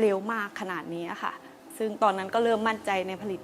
เร็วมากขนาดนี้ค่ะ ซึ่งตอนนั้นก็เริ่มมั่นใจในผลิต